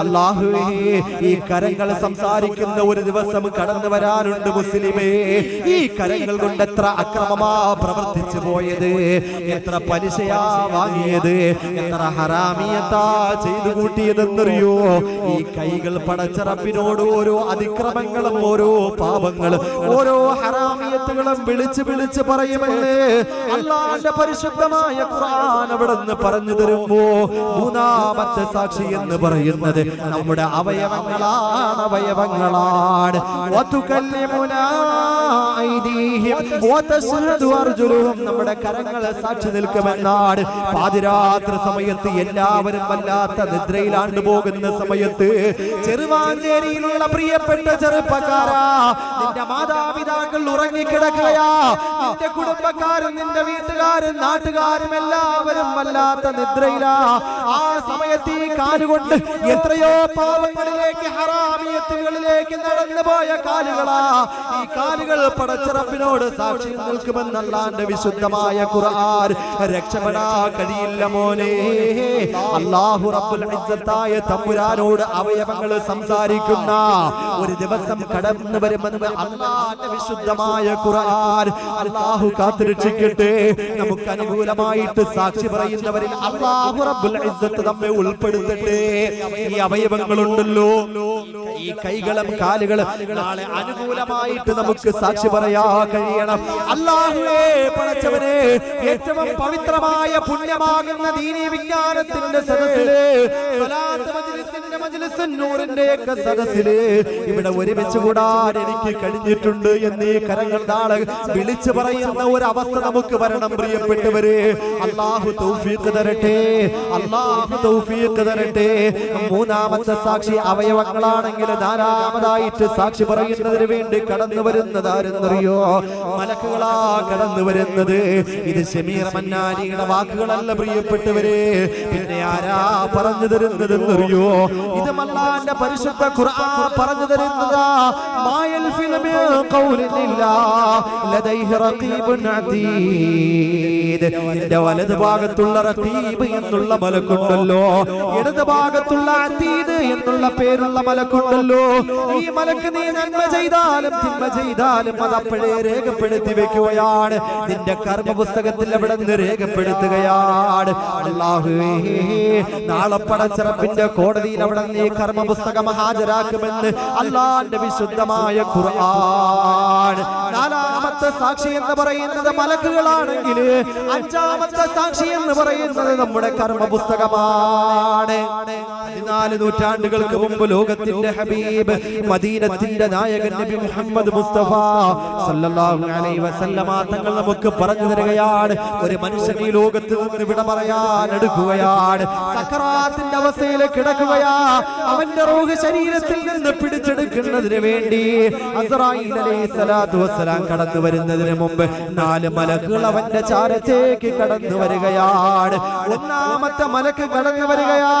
അള്ളാഹുവേ ഈ കരങ്ങൾ സംസാരിക്കുന്ന ഒരു ദിവസം കടന്നു വരാനുണ്ട് മുസ്ലിമേ. ഈ കരങ്ങൾ കൊണ്ട് എത്ര അക്രമമാ പ്രവർത്തിച്ചു പോയത് എത്ര പലിശയാ വാങ്ങിയത് എത്ര ഹറാമിയത്താ ചെയ്തു കൂട്ടിയതെന്നറിയോ? ഈ കൈകൾ പടച്ചറപ്പിനോട് ഓരോ അതിക്രമങ്ങളും ഓരോ പാപങ്ങളും ഓരോ ഹറാമിയത്തുകളും വിളിച്ച് വിളിച്ച് പറയുമല്ലേ? അള്ളാന്റെ പരിശുദ്ധമായ ഖുർആൻ അവിടെ നിന്ന് പറഞ്ഞു തരുമ്പോ മൂന്നാമത്തെ സാക്ഷി എന്ന് പറയുന്നത് നമ്മുടെ അവയവങ്ങളാണ് അവയവങ്ങളാണ്. നമ്മുടെ കരങ്ങളെ സാക്ഷി നിൽക്കുമെന്നാണ്. പാതിരാത്രി സമയത്ത് എല്ലാവരും വല്ലാത്ത നിദ്രയിലാണ്ട് പോകുന്ന സമയത്ത് ചെറുവാഞ്ചേരിയിലുള്ള പ്രിയപ്പെട്ട ചെറുപ്പക്കാരാ നിന്റെ മാതാപിതാക്കൾ ഉറങ്ങിക്കിടക്കുകയാ. നിന്റെ കുടുംബക്കാരും നിന്റെ വീട്ടുകാരും നാട്ടുകാരും എല്ലാവരും വല്ലാത്ത നിദ്രയിലാ. ആ സമയത്ത് ഈ കാലുകൊണ്ട് എത്രയോ പാവങ്ങളിലേക്ക് ഹറാമിയത്തുകളിലേക്ക് നടന്നു പോയ കാലുകളാ. ഈ കാലുകൾ പടച്ചിറപ്പിനോട് സാക്ഷി നിൽക്കുമെന്നല്ലാണ്ട് വിശുദ്ധമായ ഖുർആൻ രക്ഷപ്പെടാ കഴിയില്ല മോനെ. അല്ലാഹു റബ്ബുൽ ഇസ്സത്തായ തമ്പുരാനോട് അവയവങ്ങൾ സംസാരിക്കുന്ന ഒരു ദിവസം കടന്നു വരുമെന്ന് അള്ളാന്റെ വിശുദ്ധമായ ഖുർആൻ അല്ലാഹു കാത്തുരക്ഷിക്കട്ടെ. നമുക്ക് അനുകൂലമായിട്ട് സാക്ഷി പറയുന്നവരിൽ അള്ളാഹു റബ്ബുൽ ഇസ്സത്ത് നമ്മെ ഉൾപ്പെടുത്തട്ടെ. ഈ അവയവങ്ങളുണ്ടല്ലോ. ഈ കൈകളും കാലുകളും നാളെ അനുകൂലമായിട്ട് നമുക്ക് സാക്ഷി പറയാ കഴിയണം. അല്ലാഹുവേ പടച്ചവനെ ഏറ്റവും പവിത്രമായ പുണ്യമാകുന്ന ദീനി വിജ്ഞാനത്തിന്റെ സദസ്സിൽ ഒക്കെ സദസ്സിൽ ഇവിടെ ഒരുമിച്ച് കൂടാൻ എനിക്ക് കഴിഞ്ഞിട്ടുണ്ട് എന്നീ കരങ്ങൾ നാളെ വിളിച്ചു പറയുന്ന ഒരു അവസ്ഥ നമുക്ക് വരണം പ്രിയപ്പെട്ടവരെ. അള്ളാഹു തൗഫീഖ് തരട്ടെ. അള്ളാഹു തൗഫീഖ് തരട്ടെ. മൂന്നാമത്തെ സാക്ഷി അവയവങ്ങളാണെങ്കിൽ നാലാമതായിട്ട് സാക്ഷി പറയുന്നതിന് വേണ്ടി കടന്നു വരുന്നത് ആരെന്നറിയോ? മലക്കുകളാ കടന്നു വരുന്നത്. ഇത് ഷമീർ മന്നാനിയുടെ വാക്കുകളല്ല പ്രിയപ്പെട്ടവരെ. പിന്നെ ആരാ പറഞ്ഞു തരുന്നതെന്നറിയോ? ഇത് മല്ലാന്റെ പരിശുദ്ധ ഖുർആൻ പറഞ്ഞു തരുന്നതാ മായൽ ഫിലമി ഖൗലില്ല ലദൈഹി റഖീബുൻ അതീദ് നിന്റെ വലത് ഭാഗത്തുള്ള റഖീബ് എന്നുള്ള മലക്കുണ്ടല്ലോ. ഇടത് ഭാഗത്തുള്ള അതീദ് എന്നുള്ള പേരുള്ള മലക്കുണ്ടല്ലോ. ഈ മലക്ക് നീ നന്മ ചെയ്താലും തിന്മ ചെയ്താലും അത് അപ്പോഴേ രേഖപ്പെടുത്തി വെക്കുകയാണ്. നിന്റെ കർമ്മ പുസ്തകത്തിൽ അവിടെ നിന്ന് രേഖപ്പെടുത്തുകയാണ്. നാളെ പടച്ചിറപ്പിന്റെ കോടതിയിൽ അവിടെ നീ കർമ്മ പുസ്തകം ഹാജരാക്കുമെന്ന് അള്ളാന്റെ വിശുദ്ധമായ ഖുർആൻ. നാലാമത്തെ സാക്ഷി എന്ന് പറയുന്നത് മലക്കുകളാണെങ്കിൽ അഞ്ചാമത്തെ സാക്ഷി എന്ന് പറയുന്നത് നമ്മുടെ കർമ്മ പുസ്തകമാണ് പതിനാല് നൂറ്റാണ്ടുകൾക്ക് മുമ്പ് ലോകത്തിന്റെ ഹബീബ് മദീനത്തിന്റെ നായകൻ നബി മുഹമ്മദ് മുസ്തഫ സല്ലല്ലാഹു അലൈഹി വസല്ലമ തങ്ങൾ നമുക്ക് പറഞ്ഞു തരികയാണ്. ഒരു മനുഷ്യൻ ഈ ലോകത്ത് നിന്ന് വിട പറയാൻ എടുക്കുകയാണ്. സക്കറാത്തിന്റെ അവസ്ഥയിൽ കിടക്കുകയാ. അവന്റെ റൂഹ് ശരീരത്തിൽ നിന്ന് പിടിച്ചെടുക്കുന്നതിന് വേണ്ടി അസ്രായിൽ അലൈഹി സ്വലാത്തു വസ്സലാം കടന്നു വരുന്നതിന് മുമ്പ് നാല് മലക്കുകൾ അവന്റെ ചാരത്തേക്ക് കടന്നു വരികയാണ്. ഒന്നാമത്തെ മലക്ക് കടന്നു വരികയാ.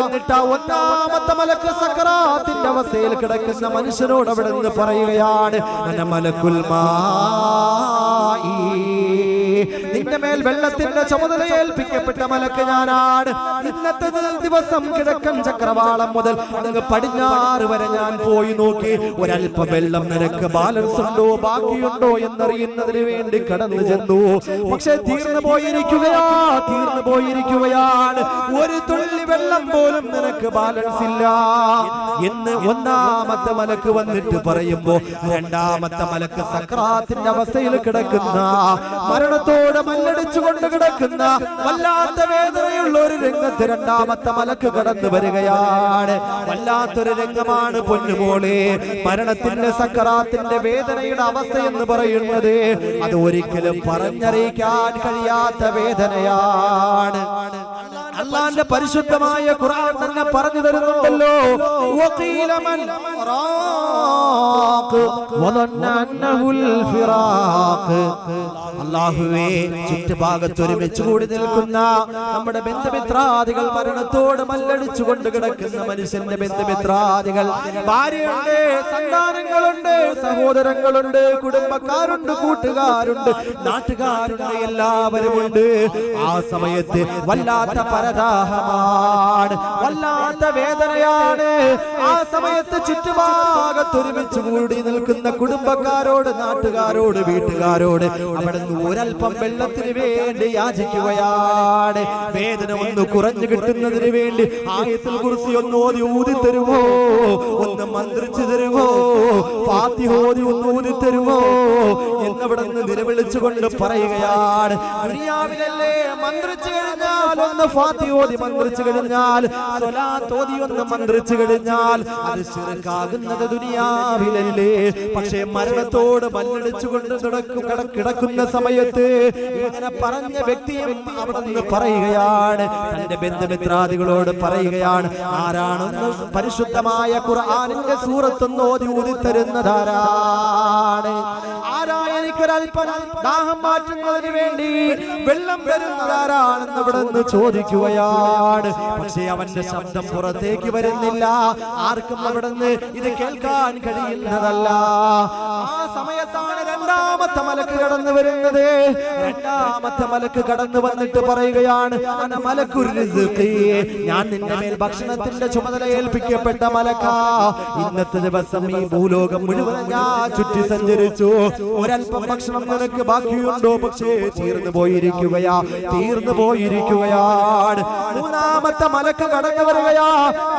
എന്നിട്ട് ആ ഒന്നാമത്തെ മലക്ക് സക്കറാത്തിന്റെ അവസ്ഥയിൽ കിടക്കുന്ന മനുഷ്യനോട് അവിടെ നിന്ന് പറയുകയാണ് "അന മലക്കുൽ മായി." നിന്റെ മേൽ വെള്ളത്തിന്റെ ചുമതല ഏൽപ്പിക്കപ്പെട്ട മലക്ക് ഞാനാണ്. ഇന്നത്തെ ദിവസം കിഴക്കൻ ചക്രവാളം മുതൽ അങ്ങ് പടിഞ്ഞാറ് വരെ ഞാൻ പോയി നോക്കി. ഒരല്പം വെള്ളം നിനക്ക് ബാലൻസ് ഉണ്ടോ ബാക്കിയുണ്ടോ എന്നറിയുന്നതിന് വേണ്ടി കടന്നു ചെന്നു. പക്ഷെ തീർന്നു പോയിരിക്കുകയാ തീർന്നു പോയിരിക്കുകയാണ്. ഒരു തുള്ളി വെള്ളം പോലും നിനക്ക് ബാലൻസ് ഇല്ല. എന്ന് ഒന്നാമത്തെ മലക്ക് വന്നിട്ട് പറയുമ്പോ രണ്ടാമത്തെ മലക്ക് സക്രാത്തിന്റെ അവസ്ഥയിൽ കിടക്കുന്ന മരണത്തോട് മല്ലടിച്ചുകൊണ്ട് കിടക്കുന്ന വല്ലാത്ത വേദനയുള്ള ഒരു രംഗത്ത് രണ്ടാമത്തെ മലക്ക് കടന്നു വരികയാണ്. വല്ലാത്തൊരു രംഗമാണ് പൊന്നുമോളെ. മരണത്തിന്റെ സക്കറാത്തിന്റെ വേദനയുടെ അവസ്ഥ എന്ന് പറയുന്നത് അത് ഒരിക്കലും പറഞ്ഞറിയിക്കാൻ കഴിയാത്ത വേദനയാണ്. അള്ളാന്റെ പരിശുദ്ധമായ ഖുർആൻ തന്നെ പറഞ്ഞു തരുന്നുണ്ടല്ലോ. വഖീല മൻ റാ وظن أنه الفراق അള്ളാഹുവേ ചുറ്റുഭാഗത്ത് ഒരുമിച്ച് കൂടി നിൽക്കുന്ന നമ്മുടെ ബന്ധുമിത്രാദികൾ മരണത്തോട് മല്ലടിച്ചുകൊണ്ട് കിടക്കുന്ന മനുഷ്യന്റെ ബന്ധുമിത്രാദികൾ ഭാര്യയുണ്ട് സന്താനങ്ങളുണ്ട് സഹോദരങ്ങളുണ്ട് കുടുംബക്കാരുണ്ട് കൂട്ടുകാരുണ്ട് നാട്ടുകാരുണ്ട് എല്ലാവരുമുണ്ട് ആ സമയത്ത് വല്ലാത്ത പരദാഹമാണ് വല്ലാത്ത വേദനയാണ് ആ സമയത്ത് ചുറ്റുഭാഗത്ത് ഒരുമിച്ച് കൂടി നിൽക്കുന്ന കുടുംബക്കാരോട് നാട്ടുകാരോട് വീട്ടുകാരോട് അവിടെ നിന്ന് ഒരൽപ്പം വെള്ളത്തിന് വേണ്ടി യാചിക്കുകയാണ്. വേദന ഒന്ന് കുറഞ്ഞു കിട്ടുന്നതിന് വേണ്ടി ആയത്തിൽ കുറിച്ച് ഒന്ന് ഓതി ഊതി തരുമോ? ഒന്ന് മന്ത്രിച്ചു തരുമോ? പാത്തി ഫാത്തിഹോതി ഒന്ന് ഊതി തരുമോ? എന്നവിടെ നിന്ന് നിലവിളിച്ചുകൊണ്ട് പറയുകയാണ്. ദുനിയാവിലല്ലേ മന്ത്രിച്ചു കഴിഞ്ഞാൽ ഒന്ന് ഫാത്തിഹോതി മന്ത്രിച്ചു കഴിഞ്ഞാൽ സ്വലാത്തോതി ഒന്ന് മന്ത്രിച്ചു കഴിഞ്ഞാൽ അത് ശിർക്കാകുന്നത് ദുനിയാവിലല്ലേ പക്ഷേ മരണത്തോട് മല്ലടിച്ചുകൊണ്ട് കിടക്കുന്ന സമയത്ത് ഇങ്ങനെ പറഞ്ഞ വ്യക്തിയും അവിടെ നിന്ന് പറയുകയാണ്. തന്റെ ബന്ധുമിത്രാദികളോട് പറയുകയാണ് ആരാണെന്ന് പരിശുദ്ധമായ ഖുർആാനിന്റെ സൂറത്തൊന്ന് ഓതി ഊതി എനിക്കൊരൽപ്പം ദാഹം മാറ്റുന്നതിന് വേണ്ടി വെള്ളം വരുന്നതാരാണെന്ന് ഇവിടെ നിന്ന് ചോദിക്കുകയാണ്. പക്ഷേ അവന്റെ ശബ്ദം പുറത്തേക്ക് വരുന്നില്ല. ആർക്കും അവിടെ നിന്ന് ഇത് കേൾക്കാൻ കഴിയുന്നതല്ല. ആ സമയത്താണ് രണ്ടാമത്തെ മലക്ക് കടന്നു വരുന്നത്. രണ്ടാമത്തെ മലക്ക് കടന്നു വന്നിട്ട് പറയുകയാണ്. ഞാൻ നിന്റെ മേൽ ഭക്ഷണത്തിന്റെ ചുമതല ഏൽപ്പിക്കപ്പെട്ട മലക്ക. ഇന്നത്തെ ദിവസം ഈ ഭൂലോകം മുഴുവൻ ഞാൻ ചുറ്റി സഞ്ചരിച്ചു. ഒരല്പം ഭക്ഷണം നിനക്ക് ബാക്കിയുണ്ടോ? പക്ഷേ തീർന്നു പോയിരിക്കുകയാ. തീർന്നു പോയിരിക്കുകയാണ്. മൂന്നാമത്തെ മലക്ക് കടന്നു വരികയാ.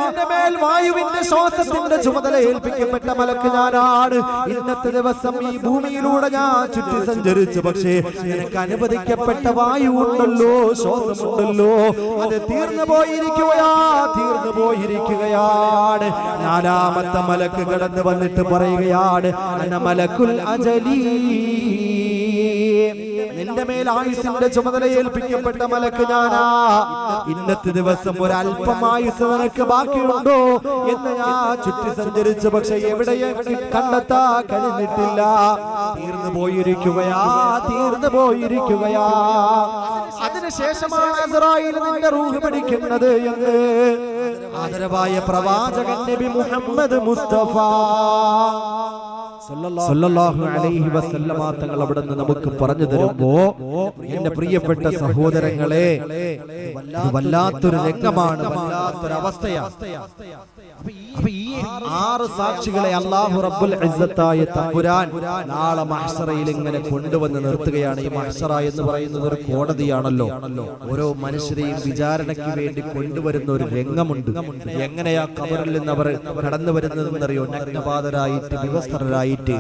നിന്റെ മേൽ വായുവിന്റെ ശ്വാസത്തിന്റെ ചുമതല ഏൽപ്പിക്കപ്പെട്ട മലക്ക് ഞാനാണ്. ഇന്നത്തെ ദിവസം ഈ ഭൂമിയിലൂടെ ഞാൻ ചുറ്റി സഞ്ചരിച്ചു. പക്ഷേ നിനക്ക് അനുവദിക്കപ്പെട്ട വായു ഉണ്ടല്ലോ ശ്വാസമുണ്ടല്ലോ. അത് തീർന്നു പോയിരിക്കുകയാ തീർന്നു പോയിരിക്കുകയാണ്. നാലാമത്തെ മലക്ക് കടന്നു വന്നിട്ട് പറയുകയാണ് അന മലക്കുൽ അജലീ. നിന്റെ മേൽ ആയുസിന്റെ ചുമതല ഏൽപ്പിക്കപ്പെട്ട മലക്ക് ഞാനാ. ഇന്നത്തെ ദിവസം ഒരല്പമായുസ് നിനക്ക് ബാക്കിയുണ്ടോ എന്ന് ഞാൻ ചുറ്റി സഞ്ചരിച്ചു. പക്ഷെ എവിടെയും കണ്ടെത്താ കഴിഞ്ഞിട്ടില്ല. തീർന്നു പോയിരിക്കുകയാ തീർന്നു പോയിരിക്കുകയാ. അതിനുശേഷമാണ് റൂഹ് പിടിക്കുന്നത് എന്ന് ആദരവായ പ്രവാചകൻ നബി മുഹമ്മദ് മുസ്തഫ. അലൈഹി വസല്ലമ തങ്ങൾ അവിടെ നിന്ന് നമുക്ക് പറഞ്ഞു തരുമ്പോ എന്റെ പ്രിയപ്പെട്ട സഹോദരങ്ങളെ വല്ലാത്തൊരു രംഗമാണ്. വല്ലാത്തൊരു അവസ്ഥയാണ്. ഈ ആറ് സാക്ഷികളെ അള്ളാഹു റബ്ബുൽ ഇസ്സത്തായ തമ്പുരാൻ നാളെ മഹ്സറയിൽ ഇങ്ങനെ കൊണ്ടുവന്ന് നിർത്തുകയാണ്. ഈ മഹ്സറ എന്ന് പറയുന്നത് ഒരു കോടതിയാണല്ലോ. ഓരോ മനുഷ്യരെയും വിചാരണയ്ക്ക് വേണ്ടി കൊണ്ടുവരുന്ന ഒരു രംഗമുണ്ട്. എങ്ങനെയാ കബറിൽ നിന്ന് അവർ കടന്നു വരുന്നതെന്നറിയോ? നഗ്നപാതരായിട്ട് വിവസ്ത്രരായിട്ട്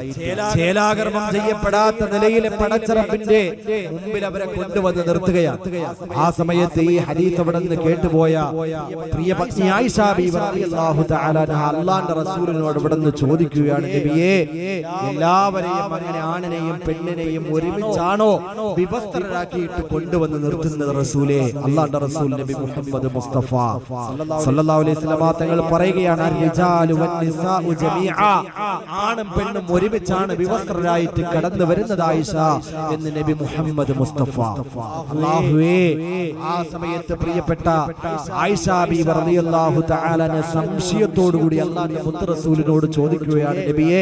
ചേലാകർമ്മം ചെയ്യപ്പെടാത്ത നിലയിലെ പടച്ചറപ്പിന്റെ മുമ്പിൽ അവരെ കൊണ്ടുവന്ന് നിർത്തുകയാണ്. ആ സമയത്ത് ഈ ഹദീസ് അവിടെ നിന്ന് കേട്ടുപോയ പ്രിയ പത്നി ആയിഷ ബീവി റളിയല്ലാഹു തആല അള്ളാന്റെ റസൂലിനോട് ഇവിടെ നിന്ന് ചോദിക്കുകയാണ് നബിയേ എല്ലാവരെയും അങ്ങനെ ആണിനെയും പെണ്ണിനെയും ഒരുമിച്ചാണോ വിവസ്ത്രരാക്കിയിട്ട് കൊണ്ടുവന്ന് നിർത്തുന്നത് റസൂലേ അള്ളാന്റെ റസൂൽ നബി മുഹമ്മദ് മുസ്തഫ സല്ലല്ലാഹു അലൈഹി വസല്ലമ തങ്ങൾ പറയുകയാണ് "അർ-റിജാലു വൻ-നിസാഉ ജമീഅ." ആണും പെണ്ണും ഒരുമിച്ചാണ് വിവസ്ത്രരായിട്ട് കടന്നു വരുന്നത് ആയിഷ എന്ന് നബി മുഹമ്മദ് മുസ്തഫ അല്ലാഹുവേ ആ സമയത്ത് പ്രിയപ്പെട്ട റളിയല്ലാഹു തആലനെ സംശയത്തോടുകൂടി അള്ളാഹുവിന്റെ മുത്ത് റസൂലിനോട് ചോദിക്കുകയാണ് നബിയെ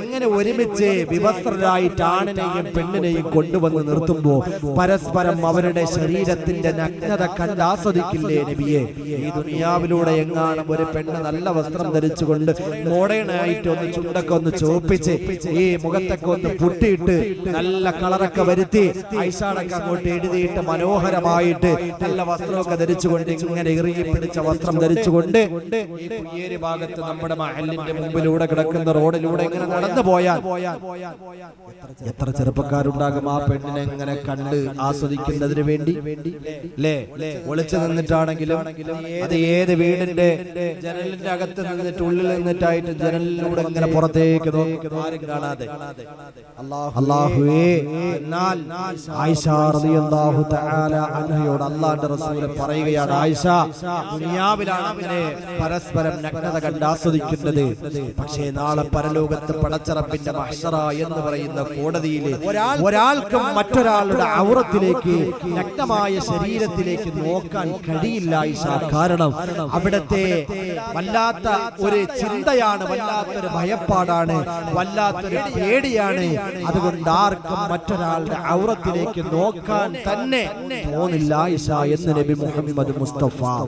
അങ്ങനെ ഒരുമിച്ച് വിവസ്ത്രരായിട്ട് ആണിനെയും പെണ്ണിനെയും കൊണ്ടുവന്ന് നിർത്തുമ്പോ പരസ്പരം അവരുടെ ശരീരത്തിന്റെ നഗ്നത കണ്ട് ആസ്വദിക്കില്ലേ നബിയെ? ഈ ദുനിയാവിലൂടെ എങ്ങാനും ഒരു പെണ്ണ് നല്ല വസ്ത്രം ധരിച്ചുകൊണ്ട് മോഡേണായിട്ട് ഒന്ന് ചുണ്ടൊക്കെ ഒന്ന് ചോപ്പിച്ച് ഈ മുഖത്തൊക്കെ ഒന്ന് പുട്ടിയിട്ട് നല്ല കളറൊക്കെ വരുത്തി ഐഷാടൊക്കെ അങ്ങോട്ട് എഴുതിയിട്ട് മനോഹരമായിട്ട് നല്ല വസ്ത്രമൊക്കെ ധരിച്ചുകൊണ്ട് ഇങ്ങനെ ഇറങ്ങി പിടിച്ച വസ്ത്രം ധരിച്ചുകൊണ്ട് കുയ്യേരി ഭാഗത്ത് നമ്മുടെ മഹലിന്റെ മുമ്പിലൂടെ കിടക്കുന്ന റോഡിലൂടെ ഇങ്ങനെ നടന്നു പോയാൽ എത്ര ചെറുപ്പക്കാരുണ്ടാകും ആ പെണ്ണിനെ ഇങ്ങനെ കണ്ട് ആസ്വദിക്കുന്നതിന് വേണ്ടി? അല്ലേ ഒളിച്ചു നിന്നിട്ടാണെങ്കിലും അത് ഏത് വീടിന്റെ ജനലിന്റെ അകത്ത് നിന്നിട്ട് ഉള്ളിൽ നിന്നിട്ടായിട്ട് ജനലിലൂടെ ഇങ്ങനെ പുറത്തേക്ക് ആരും കാണാതെ. അള്ളാഹുവേ എന്നാൽ റളിയല്ലാഹു അള്ളാഹുവിന്റെ റസൂൽ പറയുകയാണ് ആയിഷ ദുനിയാവിലാണ് അങ്ങനെ പരസ്പരം നഗ്നത കണ്ട് ആസ്വദിക്കുന്നത്. പക്ഷേ നാളെ പരലോകത്ത് പടച്ചറപ്പിന്റെ മഹ്ഷറ എന്ന് പറയുന്ന കോടതിയിൽ ഒരാൾക്കും മറ്റൊരാളുടെ ഔറത്തിലേക്ക് നഗ്നമായ ശരീരത്തിലേക്ക് നോക്കാൻ കഴിയില്ല ആയിഷ. കാരണം അവിടത്തെ വല്ലാത്ത ഒരു ചിന്തയാണ് വല്ലാത്തൊരു ഭയപ്പാടാണ് വല്ലാത്തൊരു പേടിയാണ്. അതുകൊണ്ട് ആർക്കും മറ്റൊരാളുടെ ഔറത്തിലേക്ക് നോക്കാൻ തന്നെ തോന്നില്ല ഈശ എന്ന് നബി മുഹമ്മദ് മുസ്തഫ